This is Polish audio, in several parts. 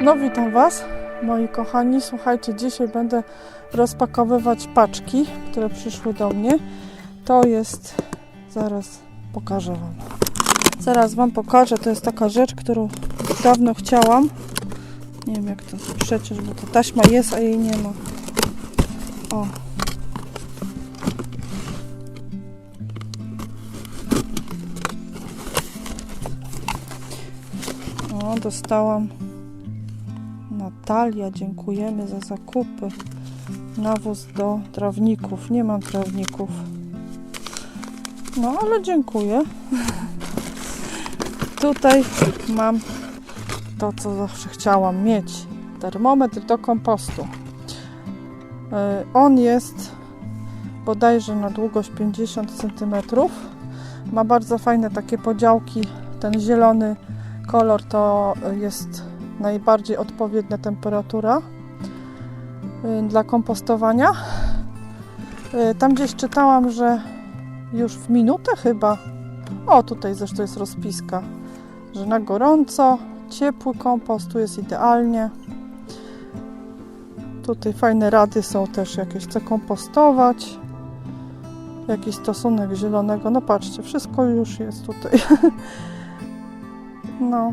No witam Was, moi kochani. Słuchajcie, dzisiaj będę rozpakowywać paczki, które przyszły do mnie. To jest, zaraz pokażę Wam. Zaraz Wam pokażę, to jest taka rzecz, którą dawno chciałam. Nie wiem jak to przecież, bo to taśma jest, a jej nie ma. O. O, dostałam Natalia, dziękujemy za zakupy. Nawóz do trawników. Nie mam trawników. No, ale dziękuję. Tutaj mam to, co zawsze chciałam mieć. Termometr do kompostu. Yy, On jest bodajże na długość 50 cm. Ma bardzo fajne takie podziałki. Ten zielony kolor to jest najbardziej odpowiednia temperatura y, dla kompostowania. Y, Tam gdzieś czytałam, że już w minutę chyba. O, tutaj zresztą jest rozpiska, że na gorąco, ciepły kompost, tu jest idealnie. Tutaj fajne rady są też jakieś, co kompostować. Jakiś stosunek zielonego. No patrzcie, wszystko już jest tutaj. No.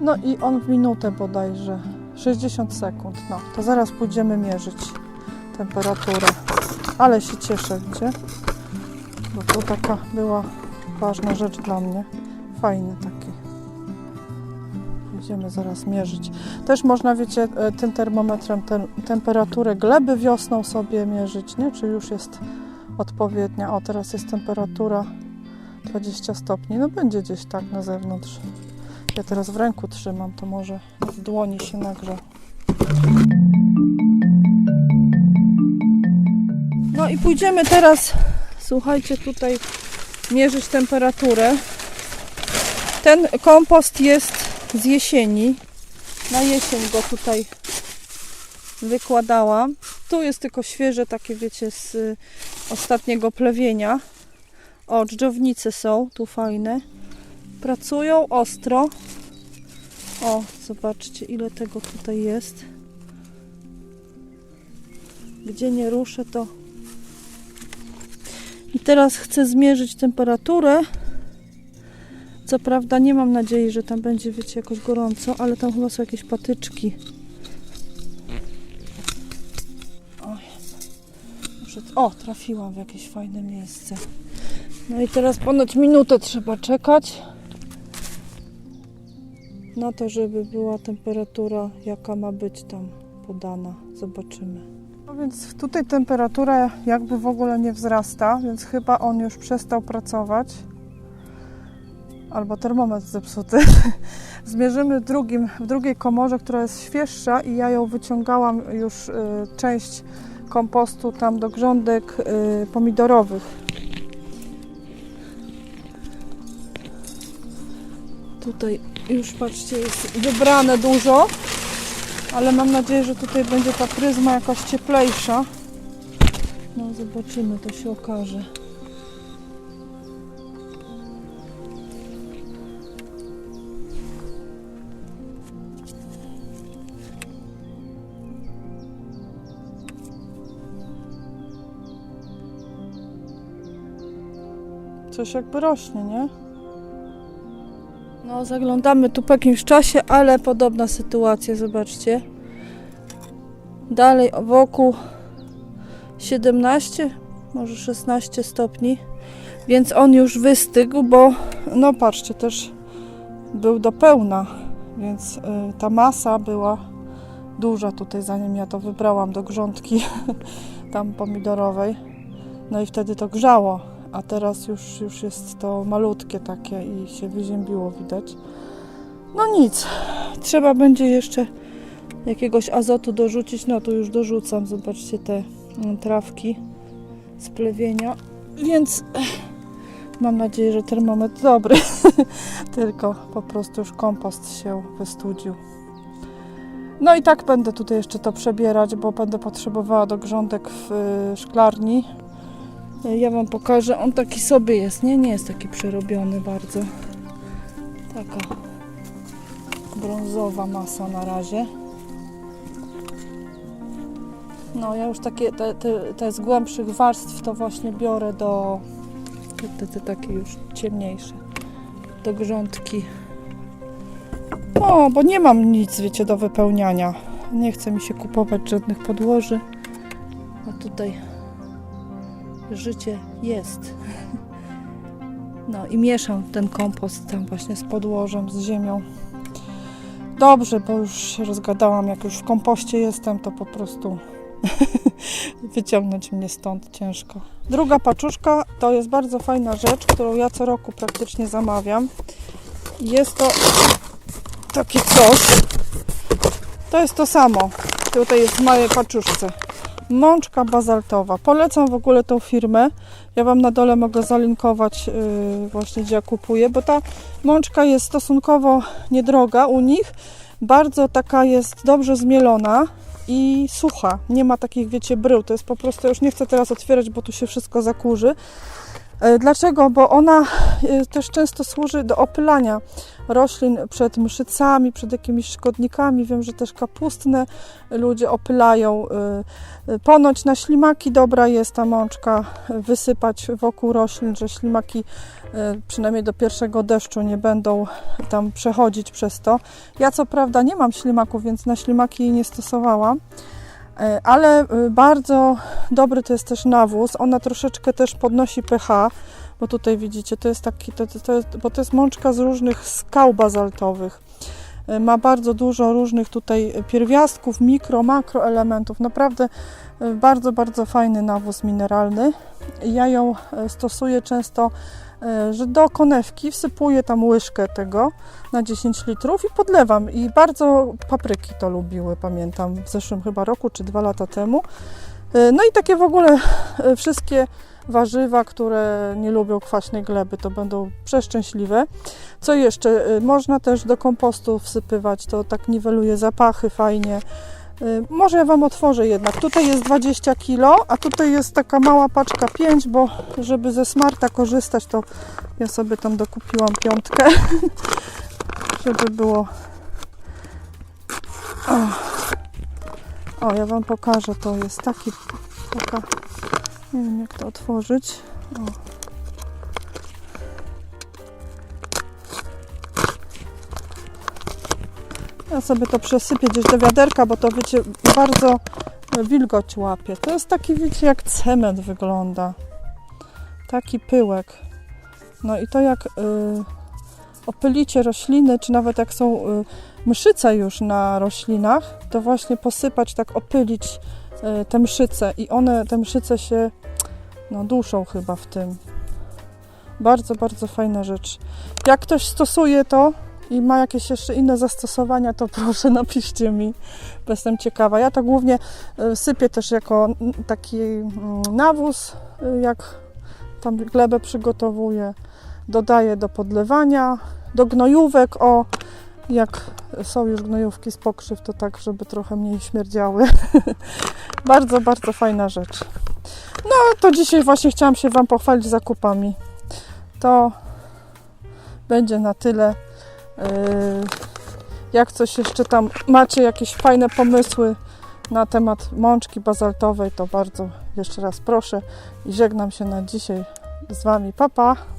No i on w minutę bodajże. 60 sekund. No, to zaraz pójdziemy mierzyć temperaturę. Ale się cieszę, wiecie? Bo to taka była ważna rzecz dla mnie. Fajny taki. Będziemy zaraz mierzyć. Też można, wiecie, e, tym termometrem ten, temperaturę gleby wiosną sobie mierzyć, nie? Czy już jest odpowiednia. O, teraz jest temperatura 20 stopni. No będzie gdzieś tak na zewnątrz. Ja teraz w ręku trzymam, to może w dłoni się nagrze. No i pójdziemy teraz, słuchajcie, tutaj mierzyć temperaturę. Ten kompost jest z jesieni. Na jesień go tutaj wykładałam. Tu jest tylko świeże takie, wiecie, z ostatniego plewienia. O, dżdżownice są tu fajne. Pracują ostro. O, zobaczcie, ile tego tutaj jest. Gdzie nie ruszę, to. I teraz chcę zmierzyć temperaturę. Co prawda, nie mam nadziei, że tam będzie, wiecie, jakoś gorąco, ale tam chyba są jakieś patyczki. O, trafiłam w jakieś fajne miejsce. No i teraz ponad minutę trzeba czekać na to, żeby była temperatura, jaka ma być tam podana. Zobaczymy. No więc tutaj temperatura jakby w ogóle nie wzrasta, więc chyba on już przestał pracować. Albo termometr zepsuty. Zmierzymy w, drugim, w drugiej komorze, która jest świeższa i ja ją wyciągałam już y, część kompostu tam do grządek y, pomidorowych. Tutaj już patrzcie, jest wybrane dużo, ale mam nadzieję, że tutaj będzie ta pryzma jakaś cieplejsza. No zobaczymy, to się okaże. Coś jakby rośnie, nie? No, zaglądamy tu po jakimś czasie, ale podobna sytuacja, zobaczcie. Dalej wokół 17, może 16 stopni, więc on już wystygł, bo no patrzcie, też był do pełna, więc y, ta masa była duża tutaj, zanim ja to wybrałam do grządki tam pomidorowej. No i wtedy to grzało, a teraz już, już jest to malutkie takie i się wyziębiło widać. No nic, trzeba będzie jeszcze jakiegoś azotu dorzucić, no to już dorzucam, zobaczcie te mm, trawki z plewienia, więc mam nadzieję, że termometr dobry, tylko po prostu już kompost się wystudził. No i tak będę tutaj jeszcze to przebierać, bo będę potrzebowała do grządek w y, szklarni. Ja Wam pokażę, on taki sobie jest, nie? Nie jest taki przerobiony bardzo. Taka brązowa masa na razie. No ja już takie, te, te, te z głębszych warstw to właśnie biorę do te, te, takie już ciemniejsze, do grządki. O, bo nie mam nic, wiecie, do wypełniania. Nie chce mi się kupować żadnych podłoży. A tutaj życie jest. No i mieszam ten kompost tam właśnie z podłożem, z ziemią. Dobrze, bo już się rozgadałam, jak już w kompoście jestem, to po prostu wyciągnąć mnie stąd ciężko. Druga paczuszka to jest bardzo fajna rzecz, którą ja co roku praktycznie zamawiam. Jest to takie coś. To jest to samo. Tutaj jest w małej paczuszce. Mączka bazaltowa. Polecam w ogóle tą firmę. Ja Wam na dole mogę zalinkować yy, właśnie gdzie ja kupuję, bo ta mączka jest stosunkowo niedroga u nich. Bardzo taka jest dobrze zmielona i sucha. Nie ma takich, wiecie, brył. To jest po prostu, już nie chcę teraz otwierać, bo tu się wszystko zakurzy. E, Dlaczego? Bo ona e, też często służy do opylania roślin przed mszycami, przed jakimiś szkodnikami. Wiem, że też kapustne ludzie opylają. E, Ponoć na ślimaki dobra jest ta mączka wysypać wokół roślin, że ślimaki przynajmniej do pierwszego deszczu nie będą tam przechodzić przez to. Ja co prawda nie mam ślimaków, więc na ślimaki jej nie stosowałam. E, Ale e, bardzo dobry to jest też nawóz. Ona troszeczkę też podnosi pH, bo tutaj widzicie, to jest taki, to, to, to jest, bo to jest mączka z różnych skał bazaltowych. E, Ma bardzo dużo różnych tutaj pierwiastków, mikro, makroelementów. Naprawdę e, bardzo, bardzo fajny nawóz mineralny. Ja ją e, stosuję często, że do konewki wsypuję tam łyżkę tego na 10 litrów i podlewam. I bardzo papryki to lubiły, pamiętam, w zeszłym chyba roku czy dwa lata temu. E, No i takie w ogóle e, wszystkie warzywa, które nie lubią kwaśnej gleby, to będą przeszczęśliwe. Co jeszcze? E, Można też do kompostu wsypywać, to tak niweluje zapachy fajnie. Może ja Wam otworzę jednak. Tutaj jest 20 kg, a tutaj jest taka mała paczka 5, bo żeby ze smarta korzystać, to ja sobie tam dokupiłam piątkę, żeby było. O, ja Wam pokażę. To jest taki, taka, nie wiem jak to otworzyć. O. Ja sobie to przesypię gdzieś do wiaderka, bo to wiecie, bardzo wilgoć łapie. To jest taki, wiecie, jak cement wygląda. Taki pyłek. No i to jak y, opylicie rośliny, czy nawet jak są y, mszyce już na roślinach, to właśnie posypać, tak opylić y, te mszyce i one, te mszyce się no, duszą chyba w tym. Bardzo, bardzo fajna rzecz. Jak ktoś stosuje to i ma jakieś jeszcze inne zastosowania, to proszę napiszcie mi, bo jestem ciekawa. Ja to głównie y, sypię też jako taki mm, nawóz, jak tam glebę przygotowuję. Dodaję do podlewania, do gnojówek, o jak są już gnojówki z pokrzyw, to tak, żeby trochę mniej śmierdziały. bardzo, bardzo fajna rzecz. No to dzisiaj właśnie chciałam się Wam pochwalić zakupami. To będzie na tyle. Yy, Jak coś jeszcze tam macie, jakieś fajne pomysły na temat mączki bazaltowej, to bardzo jeszcze raz proszę i żegnam się na dzisiaj z Wami. Pa, pa!